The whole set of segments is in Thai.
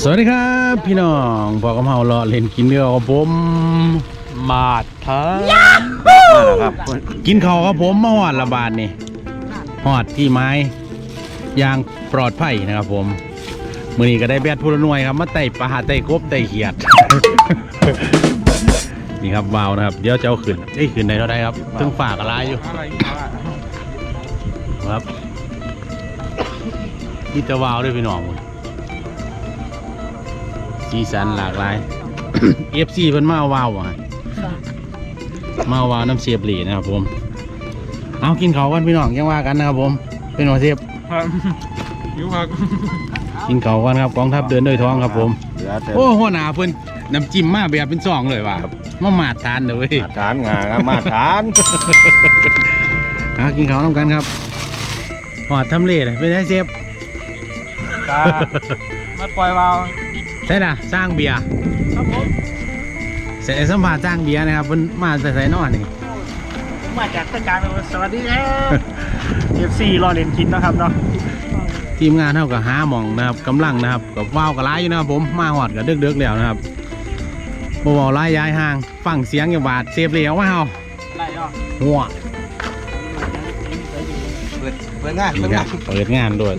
น้องสวัสดีครับพี่น้องพอกำเฮาเลาะเล่นกินเนื้อกับผมมาดทามาแล้วครับ กินข้าวกับผมมาหอดละบาทนี่หอดที่ไม้อย่างปลอดภัยนะครับผมมือนี้ก็ได้แบดพูละหน่วยครับมาไต่ปลาไต่กบไต่เขียด นี่ครับวาวนะครับ เดี๋ยวจะเอาขึ้นไอ้ยขึ้นได้เท่าไรครับถึงฝากอะไรอยู่ครับนี่จะวาวด้วยพี่น้องหมด สีสันหลากหลาย เอฟซีเพิ่นมาเอาวาวอะมาเอาวาวน้ำเสียบหลีนะครับผม เอากินเขาวกันพี่น้องยังว่ากันนะครับผม เป็นหัวเสียบครับยุครับกินเขาวกันครับกองทัพเดินด้วยท้องครับผม เหลือแต่โอ้หัวหน้าเพิ่นน้ำจิ้มมาแบบเป็นซองเลยว่ะมามาดทานเลยเว้ยมาทานงาครับมาทานหากินเขาวน้ำกันครับหอดทำเลเลยเป็นไงเสียบ ตามาปล่อยวาว ใช่ละสร้างเบียร์ครับผมเสร็จสัมภาษณ์สร้างเบียร์นะครับเพิ่นมาใส่ใส่นอนนี่มาจากตะการเลยสวัสดีครับ FC รอเล่นกินนะครับเนาะทีมงานเท่ากับหาหมองนะครับกำลังนะครับกับว้าวกับร้ายอยู่นะครับผมมาหอดกับเดึกๆแล้วนะครับบ่บ่ร้ายย้ายห่างฟังเสียงอย่าบาดเซฟเหลียวว้าวไรเนาะหัวเปิดเปิดงานนี่ครับเปิดงานด้วย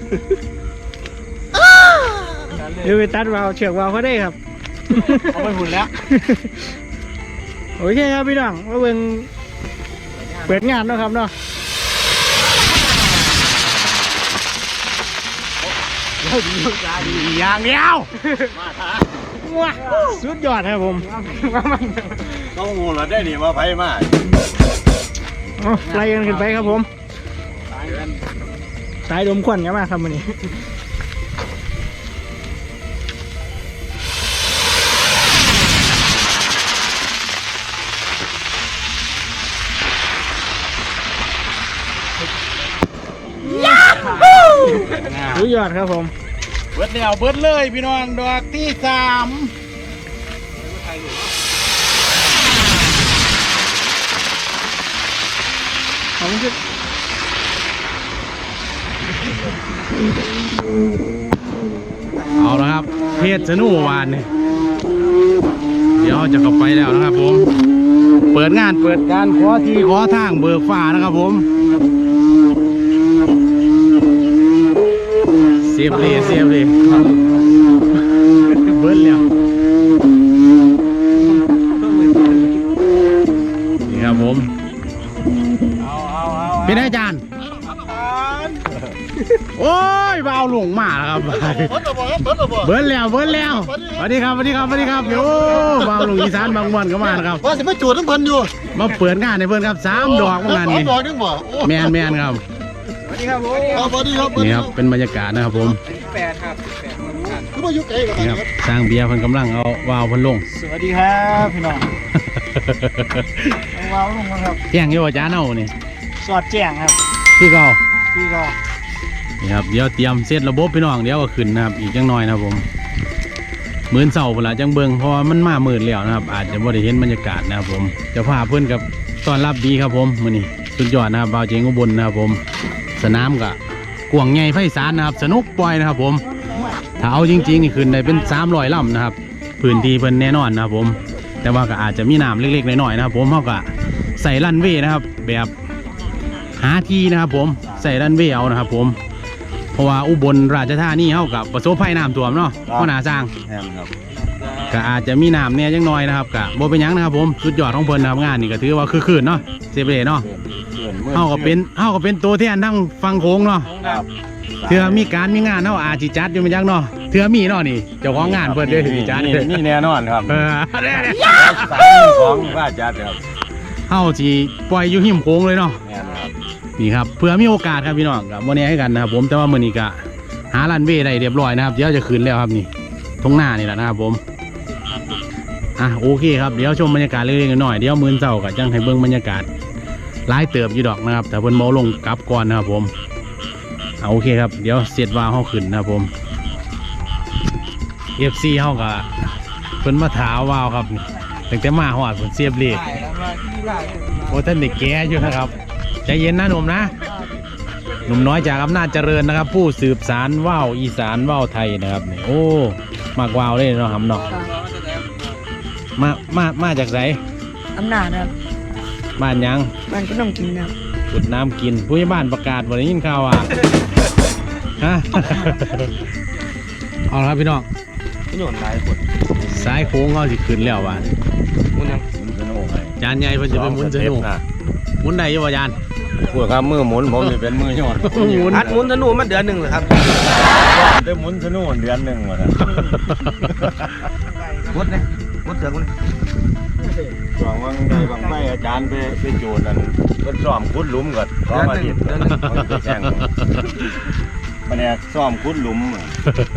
เดี๋ยวไปตัดวาวเชือกวาวเขาได้ครับเอาไปหุ่นแล้ว โอเคครับพี่น้องมาเบิ่งเปิดงานเนาะครับเนาะอย่างเดียวว้าสุดยอดครับผมต้องงูเราได้ดีมาไผมาเอาไล่กันขึ้นไปครับผมสายดมควันกันมาครับวันนี้ สุดยอดครับผม เบิดแล้วเบิดเลยพี่น้องดอกที่สามผมจะเอาละครับเพจสนุวานนี่เดี๋ยวจะเข้าไปแล้วนะครับผม เปิดงานเปิดการขอที่ขอทางเบิกฟ้านะครับผม เสียบเลยเสียบเลยเบิดแล้วนี่ครับผมเอาเอาเอาเป็นไงอาจารย์โอ้ยเบาหลงมาแล้วครับเปิดระบบเปิดระบบเบิร์ดแล้วเบิร์ดแล้วสวัสดีครับสวัสดีครับสวัสดีครับโอ้เบาหลงอีสานบางวันก็มานะครับว่าจะไม่จูดน้ำพันอยู่มาเปิดงานในเพื่อนครับสามดอกเมื่อวานนี้ดอกนึงบ่โอ้แมนแมนครับสวัส ดีครับผมครับสวัสดีครับนี่ครับเป็นบรรยากาศนะครับผมแปดครับแปดมารู้กันคือมาอยู่ไกลกันนี่ครับสร้างเบียร์เพิ่นกำลังเอาวาวเพิ่นลง สวัสดีครับพี่น้องเอาว้าวลงมาครับแจ้งโยอาจารย์เอานี่สอดแจ้งครับคือเก่าพี่ก็นี่ครับเดี๋ยวเตรียมเซตระบบพี่น้องเดี๋ยวก็ขึ้นนะครับอีกจังน้อยนะครับผมหมื่นเสาเวลาจังเบิงเพราะว่ามันมาหมื่นแล้วนะครับ อาจจะบ่ได้เห็นบรรยากาศนะครับผมเจะพาเพื่อนกับต้อนรับดีครับผมมื้อนี้สุดยอดนะครับบ่าวเจงอุบลนะครับผม สนามกะกวางใหญ่ไฟสารนะครับ สนุกปล่อยนะครับ ผมถ้าเอาจริงๆนี่ขึ้นได้เป็น300ลำนะครับ พื้นที่เพิ่นแน่นอนนะครับ ผม แต่ว่าก็อาจจะมีน้ำเล็กๆน้อยๆนะครับ ผมเขาก็ใส่รันเวย์นะครับ แบบหาที่นะครับ ผมใส่รันเวย์เอานะครับ ผม เพราะว่าอุบลราชธานีเขากับประสบภัยน้ำท่วมเนาะพ่อหนาสร้างแฮมครับ ก็อาจจะมีน้ำเนี่ยจังน้อยนะครับก็บ่เป็นหยังนะครับผมสุดยอดของเพิ่นนะครับงานนี่ก็ถือว่าคือคืนเนาะเซเบเนาะเพื่อนเมื่อเฮาก็เป็นเฮาก็เป็นตัวแทนทั้งฟังโค้งเนาะครับเถื่อมีการมีงานเฮาอาจสิจัดอยู่มันจังเนาะเถื่อมีเนาะนี่เจ้าของงานเพิ่นเด้อสิจัดนี่นี่แน่นอนครับเออสามของว่าจัดครับเฮาสิปล่อยอยู่หิมโค้งเลยเนาะแน่นครับนี่ครับเพื่อมีโอกาสครับพี่น้องกับวันนี้ให้กันนะครับผมแต่ว่ามื้อนี้ก็หารันเวย์ได้เรียบร้อยนะครับเดี๋ยวจะคืนแล้วครับนี่ตรงหน้านี่แหละนะครับผม อะโอเคครับเดี๋ยวชมบรรยากาศเล็กๆน้อยเดี๋ยวมื้อเช้าก็จังให้เบิ่งบรรยากาศหลายเติบอยู่ดอกนะครับ แต่เพิ่นเมาลงกลับก่อนนะครับผมเอะโอเคครับ เดี๋ยวเสร็จว่าเฮาขึ้นนะครับผม FC เฮาก็เพิ่นมาถาวาวครับตั้งแต่มาฮอดเพิ่นเสียบเลขโอ้ท่านเด็กแก่อยู่นะครับใจเย็นนะหนุ่มนะหนุ่มน้อยจากอำนาจเจริญนะครับ ผู้สืบสารว่าวอีสานว่าวไทยนะครับโอ้มากวาวเลยเนาะหำเนาะ มา มา มาจากไหนอำนาจครับบ้านหยังมันก็ต้องกินครับขุดน้ำกินผู้ใหญ่บ้านประกาศบ่ได้ยินข่าวว่าฮะ เอาละครับพี่น้องโยนหลายคนสายโค้งเขาสิขึ้นแล้วว่ามุนยังมุนสนุกเลยจานใหญ่เพิ่นจะเป็นหมุนสนุกนะหมุนได้อยู่บ่จานพวกครับมือหมุนผมนี่เป็นมือโยนหมุน อัดหมุนธนูมันเดือนหนึ่งเหรอครับได้หมุนสนุกเดือนหนึ่งหมดอะมุดเลย มุดเถื่อนมุดหวังว่าได้บางไม่อาจารย์ไปไปโจรนั่นเพิ่นซ้อมคุดหลุมก่อนซ้อมมาดิเดือนหนึ่งไปแข่งมันเนี่ยซ้อมคุดหลุมอะ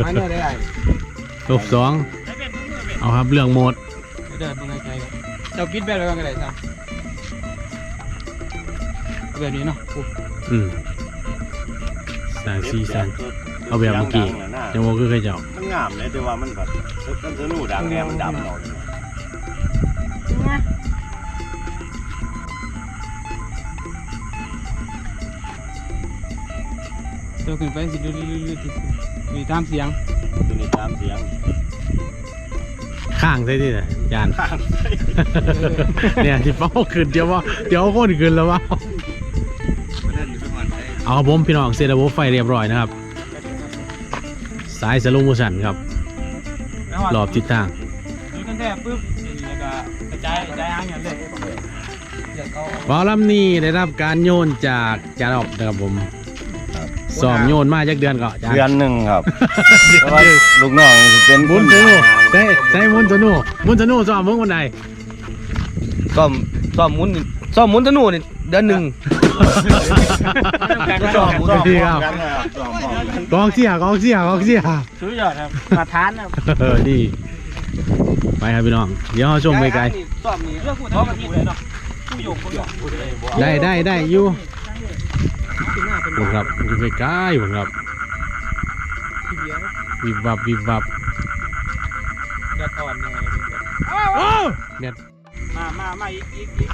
ไม่เนื้อได้ไงรอบสองเอาครับเรื่องโหมดเดินตรงไกลๆเจ้าปิดแบบแล้วกันได้ซ้ำแบบนี้เนาะอืมสร้างสีสันเอาแบบเมื่อกี้จังโมคือเคยเจ้ามันงามเลยแต่ว่ามันแบบมันสนุกดังแนวมันดำเนาะเจ้าขึ้นไปสิดูดูดูดูดูตามเสียงตัวนี้ตามเสียงข้างใช่ที่ไหนจานเนี่ยที่เป้าขึ้นเดี๋ยวว่าเดี๋ยวคนขึ้นแล้วว่าเอาผมพี่น้องเซตระบบไฟเรียบร้อยนะครับ สายสโลโมชันครับรอบทิศทางดูตั้งแต่ปุ๊บแล้วก็กระจายกระจายอ่างอย่างเลยบอลลำนี้ได้รับการโยนจากจานออบนะครับผม สอมโยนมาจากเดือนก่อนจานเดือนหนึ่งครับแต่ว่าลูกน้องสิเป็นมุนสนุใช่ใช่มุนสนุมุนสนุสอมเมื่อวันใดซ่อมซ่อมหมุนซ่อมหมุนธนูนี่เดือนหนึ่งซ้อมสวัสดีครับกันนะครับซ้อมพร้อมกันกองเสียกองเสียกองเสียสุดยอดครับมาทานครับเออดีไปครับพี่น้องเดี๋ยวเราชมไปไกลซ่อมนี่เรื่องพูดเพราะมันพูดเลยเนาะผู้โยกผู้โยกพูดเลยบอกได้ได้ได้อยู่ ผมครับอยู่ไปไกลผมครับวิบวับวิบวับเดือดอ่อนเนี่ยเนี่ยมามามาอีกอีกอีก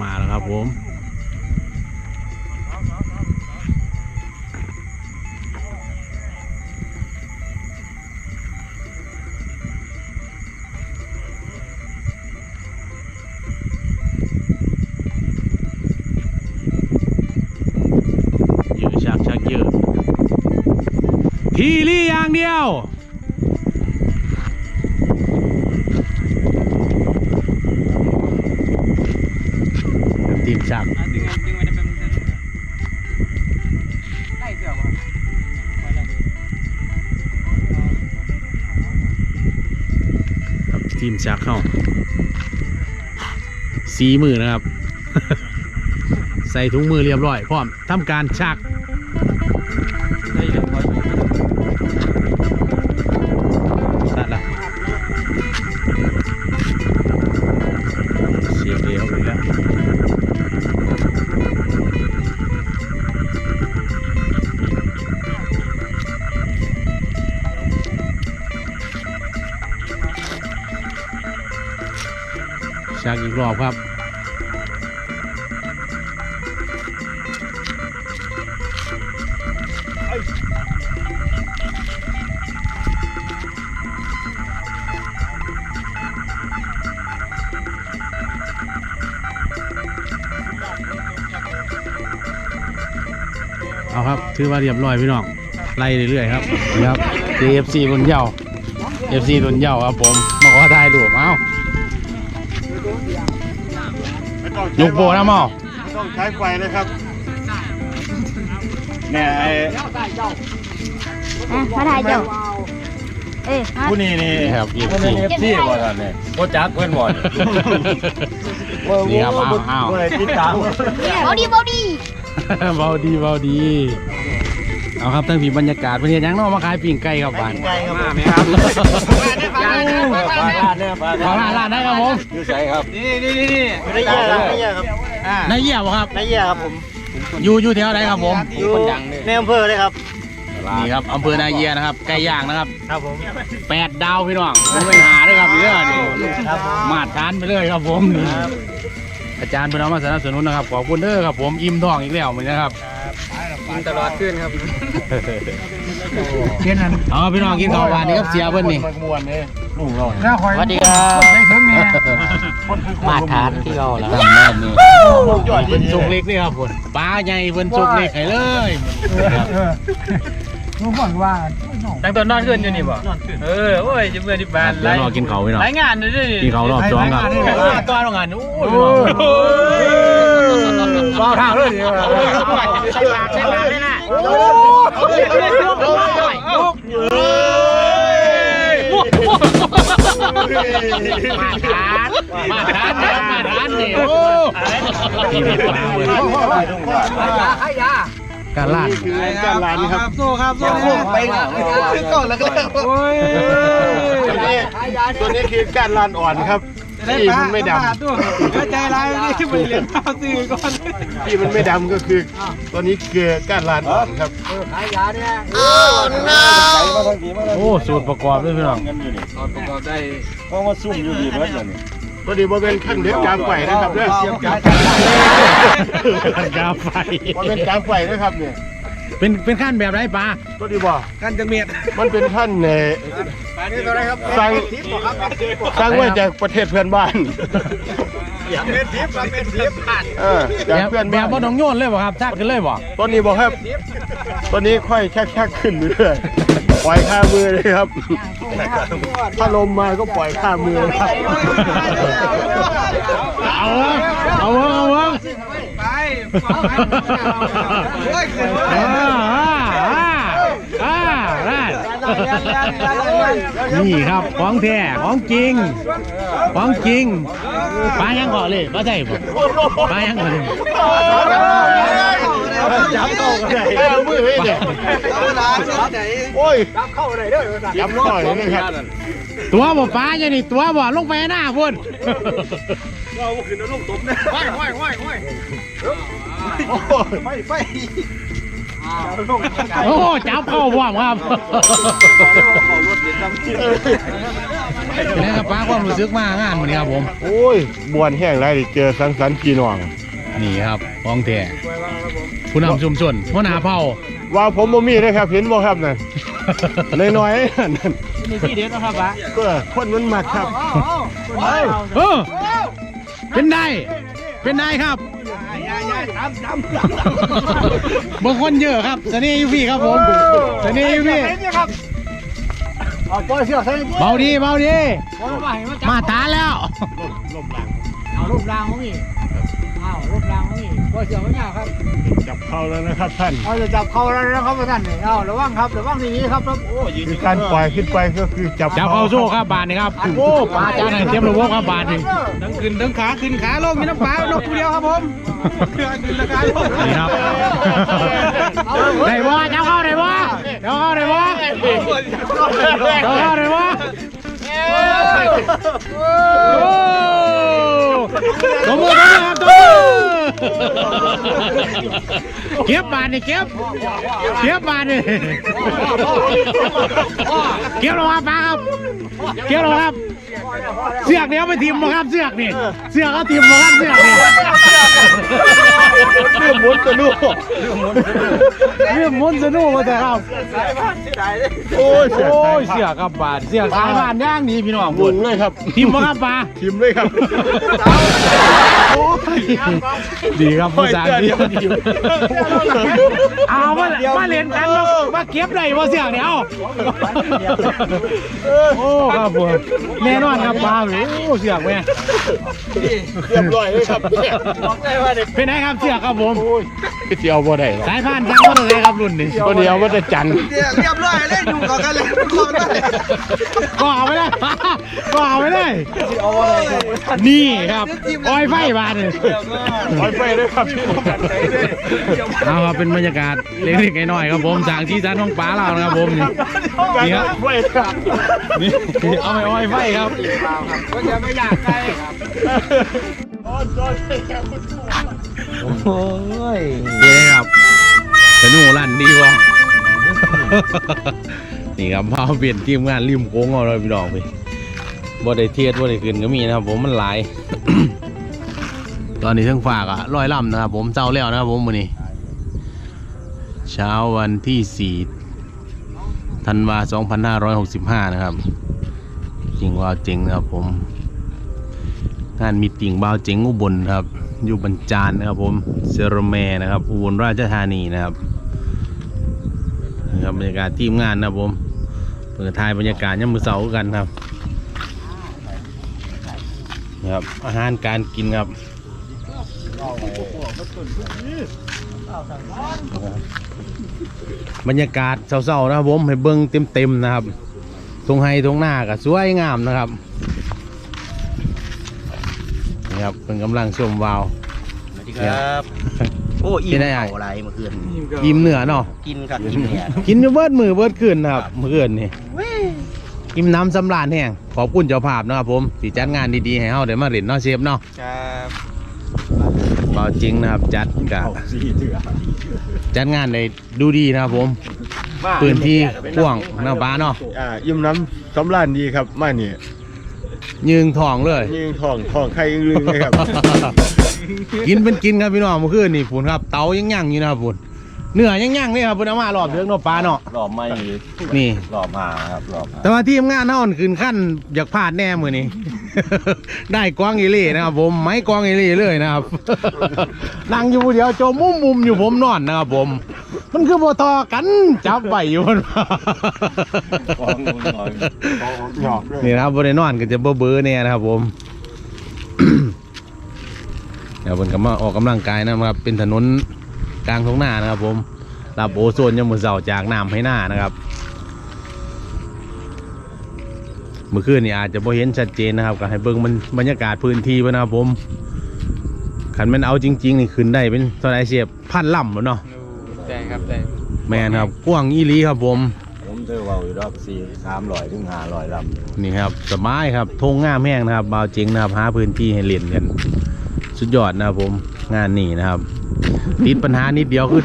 มาแล้วครับผม ทีมชักอะดึงดึงไว้ได้เป็นไล่เสือวะไปเลยครับทีมชักเข้าสีมือนะครับ ใส่ถุงมือเรียบร้อยพร้อมทำการชัก ถือว่าเรียบร้อยพี่น้องไล่เรื่อยๆครับนี่ครับ KFC รุ่นเหย้า FC รุ่นเหย้าครับผมมาขอถ่ายรูปเอายกโบนะหมอต้องใช้ไฟเลยครับเนี่ยไอ้อะมาถ่ายเจ้าเอ้ยมาผู้นี้นี่นี่ครับผู้ FC นี้เอฟซีบ่ท่านเนี่ยบ่จักเพิ่นบ่นนี่ครับอ้าวอ้าวบ่ได้ติดตามบอดี้บอดี้ เบาดีเบาดี เอาครับทั้งผีบรรยากาศเพื่อนยังเนาะมาขายปิ่งไก่ครับบ้านไกลครับมาไหมครับฝากร้านเนี่ยฝากขอร้านร้านได้ครับผมอยู่ไสครับนี่นี่นี่นี่ไม่แย่ครับไม่แย่ครับอ่าในเยี่ยมครับไม่แย่ครับผมอยู่อยู่แถวไหนครับผมอยู่ในอำเภอเลยครับนี่ครับอำเภอนาเยียนะครับไก่ย่างนะครับครับผมแปดดาวพี่น้องผมไปหาด้วยครับเรื่องนี่ครับผมมาดทานไปเลยครับผมนี่ อาจารย์เพื่อนเอามาสนับสนุนนะครับขอบคุณเด้อครับผมอิ่มท้องอีกแล้วเหมือนนะครับกินตลอดขึ้นครับเทียนนั้นเอาพี่น้องกินข้าวหวานนี่ครับเสียเพิ่นนี่มันมวนนี่ลุงเราหน้าคอยสวัสดีครับได้ถึงเนี่ยมาทานที่เราแล้วครับแม่นี่เพิ่นสุกเล็กนี่ครับผมปลาใหญ่เพิ่นสุกเล็กให้เลยเออ รู้ก่อนว่าตั้งตอนนอนขึ้นอยู่นี่บ่เออโอ้ยจะเมื่อที่บ้านเดี๋ยวรอกินข้าวพี่น้องรายงานเลยดิกินข้าวรอบสองครับตอนงานโอ้โอ้ยบ้าทางเลยดีกว่าใช่ปากใช่ปากเลยนะมาทานมาทานเนี่ยมาทานเนี่ยโอ้ทีเด็ดปลาเว้ย การล่าคือการร้านครับ สู้ครับสู้ไปคือก่อนแล้วก็โอ้ยตัวนี้ตัวนี้คือการร้านอ่อนครับที่มันไม่ดำตัวใจร้ายนี่ไปเรียนข้าวซื้อก่อนที่มันไม่ดำก็คือ ตัวนี้คือการร้านอ่อนครับโอ้สูตรประกอบด้วยพี่น้องประกอบได้เพราะว่าซุ่มอยู่ดีเบิดเลย พอดีบ่เป็นขั้นเด็กกลางไฟนะครับเด้อเสียบกลางกาไฟ บ่เป็นกลางไฟนะครับเนี่ยเป็นเป็นขั้นแบบไรปลาตัวนี้บ่กันจังเมียดมันเป็นขั้นเอ่อสั่งสั่งไว้จากประเทศเพื่อนบ้านเม็ดทิพย์เม็ดทิพย์เออแบจากบเพื่อนแบบ้าบนบ่ต้องโยนเลยบ่ครับชักขึ้นเลยบ่ตัวนี้ บ่ครับตัวนี้ค่อยชักๆขึ้นเรื่อยๆปล่อยข้ามือเลยครับ ถ้าลมมาก็ปล่อยข้ามือเลยครับ เอาวะเอาวะเอาวะไปอ่าอ่าอ่าอ่านี่ครับของแท้ของจริง ของจริงปลายังเกาะเลยปลาใส่บ่ปลายังเกาะเลย จับเข้ากันได้เอามือให้ยเนี่ยโอ้ยจับเข้าอะไรเด้อจับเข้าเลยครับตัวบ่ปลาอย่างนี้ตัวบ่ลงไปหน้าพุ่นเราขึ้นลงตบเนี่ยไฟไฟโอ้จับเข้าบ่วมครับนี่ครับปลาความรู้สึกมากงานวันนี้ครับผม โอ้ยบวนแห้งไรเจอสังสรรค์พี่น้อง นี่ครับของแท้ผู้นำชุมชนหัวหน้าเผ่าว่าผมบ่มีนะครับเห็นบ่ครับนั่นน้อยๆนั่นนี่ที่เด็ดนะครับปะก็คนมันมักครับเออเป็นได้ เป็นได้ครับบางคนเยอะครับเสน่ห์อยูพี่ครับผมเสน่ห์อยูพี่เอาปล่อยเชือกใส่เบาดีเบาดีมาเห็นมันจับมาตาแล้วเอารูปรางของนี่เอารูปราง ของนี่ปล่อยเชือกไม่ยากครับจับเข้าแล้วนะครับท่านเอาจะจับเขาแล้วนะครับท่านนี่เอาระวังครับระวังดีๆครับครับโอ้ยคือการปล่อยขึ้นไปก็คือจับจับเข้าโซ่ครับบานนี่ครับโอ้ปลาจานไหนเตรียมระบบครับบานนี่ทั้งขึ้นทั้งขาขึ้นขาลงมีน้ำปลานกตัวเดียวครับผมเครื่องขึ้นแล้วขาลงนี่ครับได้บ่จับเข้าได้บ่จับเข้าได้บ่จับเข้าได้บ่โอ้ตบมือตบมือครับตบมือ เก็บบานนี่เก็บเก็บบานนี่เก็บลงครับปลาครับเก็บลงครับ เสือกเนี้ยไปทีมมาครับเสือกนี่เสือกเอาทีมมาครับเสือกนี่ เรื่องมุดกระดูกเรื่องมุนสนุกมาแต่ครับโอ้ยเสียโอ้สายยเสือกกับบาดเสือกสายบ้านย่างดีพี่น้องหมุนเลยครับทีมมาครับปลาทิมเลยครับโอ้ยดีครับผู้สานทีมเอามามาเล่นกันมามาเก็บได้ว่าเสือกเนี่ยเอาโอ้ครับผมแน่นอนครับปลาโอ้เสือกแม่เรียบร้อยเลยครับเนี่ยเป็นไงครับเสือกครับผมโอ้ยคือเจียวบ่ได้หรอกสายพานจังว่าเลยครับรุ่นนี้ตัวเดียวมันจะจันทร์เรียบร้อยเลยอยู่กับกันเลยทุกคนเลยก็เอาไปเลยก็เอาไปเลยนี่ครับออยไฟบานเลยปล่อยไปเลยครับพี่เอาครับเป็นบรรยากาศเล็กๆน้อยๆครับผมจากที่จันของป้าเรานะครับผมนี่นี่ครับไฟครับนี่เอาไปออยไฟครับก็จะไม่อยากใคร โอ้ยนี่ครับสนุกลั่นดีวะ นี่ครับมาเปลี่ยนทีมงานริมโค้งเอาเลยพี่น้องไปบ่ได้เทียดบ่ได้ขึ้นก็มีนะครับ ผมมันหลาย ตอนนี้ทั้งฝากอะร้อยลำนะครับ ผมเจ้าแล้วนะครับผมวันนี้เช้าวันที่สี่ธันวา2565 นะครับ จริงว่าเจ๋งนะครับผม งานมีติ่งบ่าวเจ๋งอุบลครับ อยู่บรรจารนะครับผมเซรเมนะครับ อุบลราชธานีนะครับนี่ครับบรรยากาศทีมงานนะครับผมเปิดทายบรรยากาศยามมือเสาร์กันครับนี่ครับ อาหารการกินครับบรรยากาศเศร้าๆนะครับผมให้เบิ้งเต็มๆนะครับ ตรงไฮตรงหน้าก็สวยงามนะครับ ครับเป็นกำลังชมวาว สวัสดีครับ โอ้อิ่กิมนได้ไงเข่าอะไรเมื่อคืนยิ้มเหนือเนาะกินกับกินเนี่ยกินอยู่เบิดมือเบิดคืนนะครับเมื่อคืนนี่อิ่มน้ำสำราญแห้งขอบคุณเจ้าภาพนะครับผมที่จัดงานดีๆให้เฮาเดี๋ยวมาเล่นเนาะเชฟเนาะครับเบาจริงนะครับจัดกะเอาสี่เถื่อจัดงานได้ดูดีนะครับผมปืนที่กว้างหน้าบ้านเนาะอ่าอิ่มน้ำสำราญดีครับมาเนี่ย ยืงทองเลย ยิงทองทองไข่อึ้งลึงเลยครับ กินเป็นกินครับพี่น้องเมื่อคืนนี่ฝุ่นครับ เตายังย่างอยู่นะครับฝุ่นเนื้อยังย่างเลยครับเพิ่นเอามารอบเดืองเนาะปลาเนาะรอบไม่นี่ รอบหาครับรอบหาแต่ว่าทีมงานเฮาอนขึ้นขั้นอยากพลาดแน่มื้อนี้ ได้กวางอีหลีนะครับผมไม้กวางอีหลีเลยนะครับ นั่งอยู่ผู้เดียวโจมมุมมุมๆอยู่ผมนอนนะครับผม มันคือบ่ทอกัน จับไว้อยู่มันกองลงหน่อยกองหยอกด้วยนี่นะครับบริโนอนก็จะเบื่อๆเนี่ยนะครับ ผมเดี๋ยวผมก็มาออกกำลังกายนะครับ เป็นถนนกลางท้องนานะครับ ผมรับโอโซนยามมือเสาจากน้ำให้หน้านะครับ เมื่อคืนนี่อาจจะบ่เห็นชัดเจนนะครับก็ให้เบิ่งมันบรรยากาศพื้นที่ไปนะครับผมขันมันเอาจริงๆนี่ขึ้นได้เป็นเท่าไรเสียบพันลำบ่เนาะ ได้ครับได้แม่นครับกว้างอีหลีครับผม ผมเจอว่าอยู่รอบสี่สามร้อยถึงห้าร้อยลำนี่ครับสบายครับทงงามแห้งนะครับบาวจริงนะครับหาพื้นที่ให้เล่นกันสุดยอดนะครับผมงานนี้นะครับ ติดปัญหานิดเดียวคือ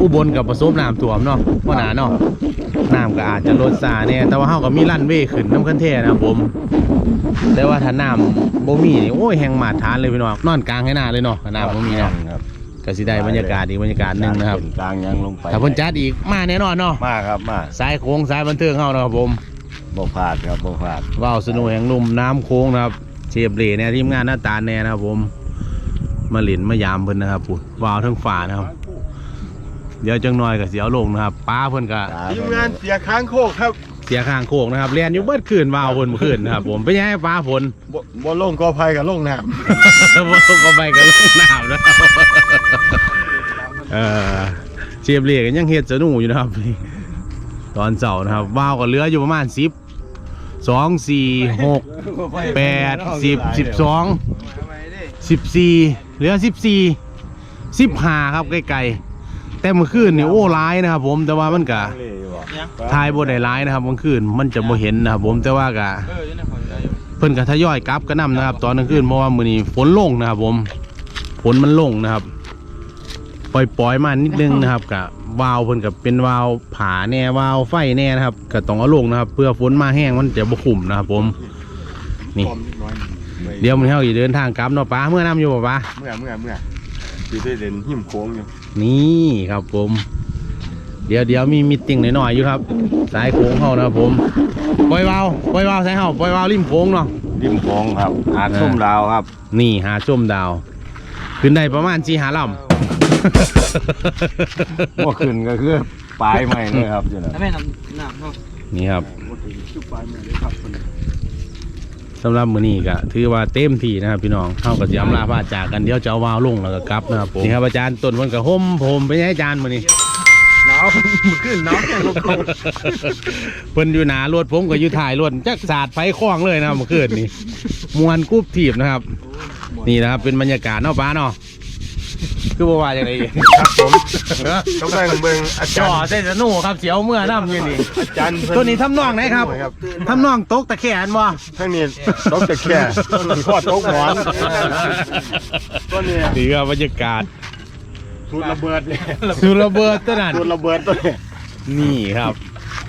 อุบลกับประสบน้ำท่วมเนาะว่าหนาเนาะน้ำก็อาจจะลดซาเนี่ยแต่ว่าเฮาก็มีลั่นเว่ขึ้นน้ำคันเทนะครับผม แต่ว่าถ้าน้ำบ่มีนี่โอ้ยแหงมาดฐานเลยพี่น้องนอนกลางให้หน้าเลยเนาะถ้าน้ำบ่มีเนาะครับ ก็สิได้บรรยากาศอีกบรรยากาศหนึ่งนะครับเป็กลางยังลงไปถ้าเพิ่นจัดอีกมาแน่นอนเนาะมาครับมาสายโค้งสายบันเทิงเฮานะครับผมบ่พลาดครับบ่พลาดว่าวสนุกแห่งลุ่มน้ำโค้งนะครับเชฟเล่เนี่ยทีมงานหน้าตาแน่นะครับผมมาหลินมายามเพิ่นนะครับปุ่นว่าวทั้งฝ่านะครับ เดี๋ยวจังน้อยกับเสียวลงนะครับป้าเพิ่นก็ ทีมงานเสียค้างโคกครับเสียข้างโค้งนะครับเรียนอยู่เบิดคืนว่าวเพิ่นเมื่อคืนนะครับผมเป็นยังไงป้าฝนบ่บ่ลงกอภัยกับลงน้บ่ต้องก็ไปกันลงน้ำนะครับเออเชฟเล่กันยังเฮ็ดสนุกอยู่นะครับ ตอนเสาร์นะครับว่าวก็เหลืออยู่ประมาณสิบสองสี่หกำแปดสิบสิบสองสิบสี่เหลือสิบสี่สิบห้าครับใกล้ๆแต่เมื่อคืนนี่โอ้ร้ายนะครับผมแต่ว่ามันกะ ทายบนได้ร้ายนะครับเมื่อคืนมันจะบ่เห็นนะครับผมแต่ว่ากะเออยังไงพอได้อยู่เพิ่นกะทยอยกลับกระนำนะครับ ตอนกลางคืนเพราะว่ามื้อนี้ฝนลงนะครับ ผมฝนมันลงนะครับ ปล่อยๆมานิดนึงนะครับกะวาวเพิ่นกับเป็นวาวผาแน่วาวไฟแน่นะครับก็ต้องเอาลงนะครับ เพื่อฝนมาแห้งมันจะบ่ขุ่มนะครับ ผม นี่ เดี๋ยวมันเฮาอีเดินทางกลับเนาะป้าเมื่อน้ำอยู่ป่ะป้าเมื่อเมื่อเมื่ออยู่ที่เด่นหิมโค้งอยู่นี่ครับผม เดี๋ยวเดี๋ยวมีมิตติ้งหน่อยๆอยู่ครับ สายโค้งเขานะครับผมปล่อยวาวปล่อยวาวสายเฮาปล่อยวาวริมโค้งเนาะ ริมโค้งครับอาดส้มดาวครับ นี่หาชมดาว ขึ้นได้ประมาณสี่หาลเมื่อคืนก็คือปลายใหม่เลยครับอยู่นะถ้าแม่น้ำน้ำเนาะำนี่ครับสำหรับมื้อนี้ก็ถือว่าเต็มที่นะครับพี่น้องเข้ากับสิอำลาพาจากกันเดี๋ยวจะเอาวาวลงแล้วก็กลับนะครับผมนี่ครับอาจารย์ต้นมันก็ห่มผมไปให้อาจารย์มื้อนี้หนาวมือขึ้นหนาวแค่ลมเขาเพิ่นอยู่หนารถผมก็อยู่ถ่ายรถจักสาดไฟคล้องเลยนะครับเมื่อคืนนี้มวนกรุบถีบนะครับ นี่นะครับ เป็นบรรยากาศเนาะป้าเนาะคือบ่ว่าอย่างไรครับผมต้องไปเมืองอาจ่จาอรย์เส้นสนุกครับเสียวเมื่อน้ำอยู่นี่อาจารย์เพิ่ตัวนี้ทำนองไหนครับทำนองตกตะแขนบ่ทั้งนี้ต้องจะแค่มีข้อตกหมอน ตัวนี้นี่ครับบรรยากาศ สูตรระเบิดเนี่ยสุระเบิดตัวนั้นสูตรระเบิดตัวนี้นี่ครับ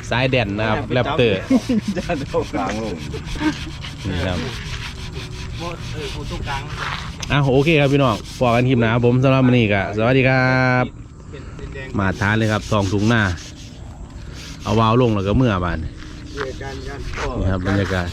สายแดนนะครับแรปเตอร์กลางลงนี่ครับโมดเออโมดตรงกลางอะโอเคครับพี่น้องพอกันคลิปหนะครับผมสำหรับวันนี้ก็สวัสดีครับเป็นเป็นแดงมาทานเลยครับทองถุงหน้า เอาวาล์วลงแล้วก็เมื่อบานนี่ครับบรรยากาศ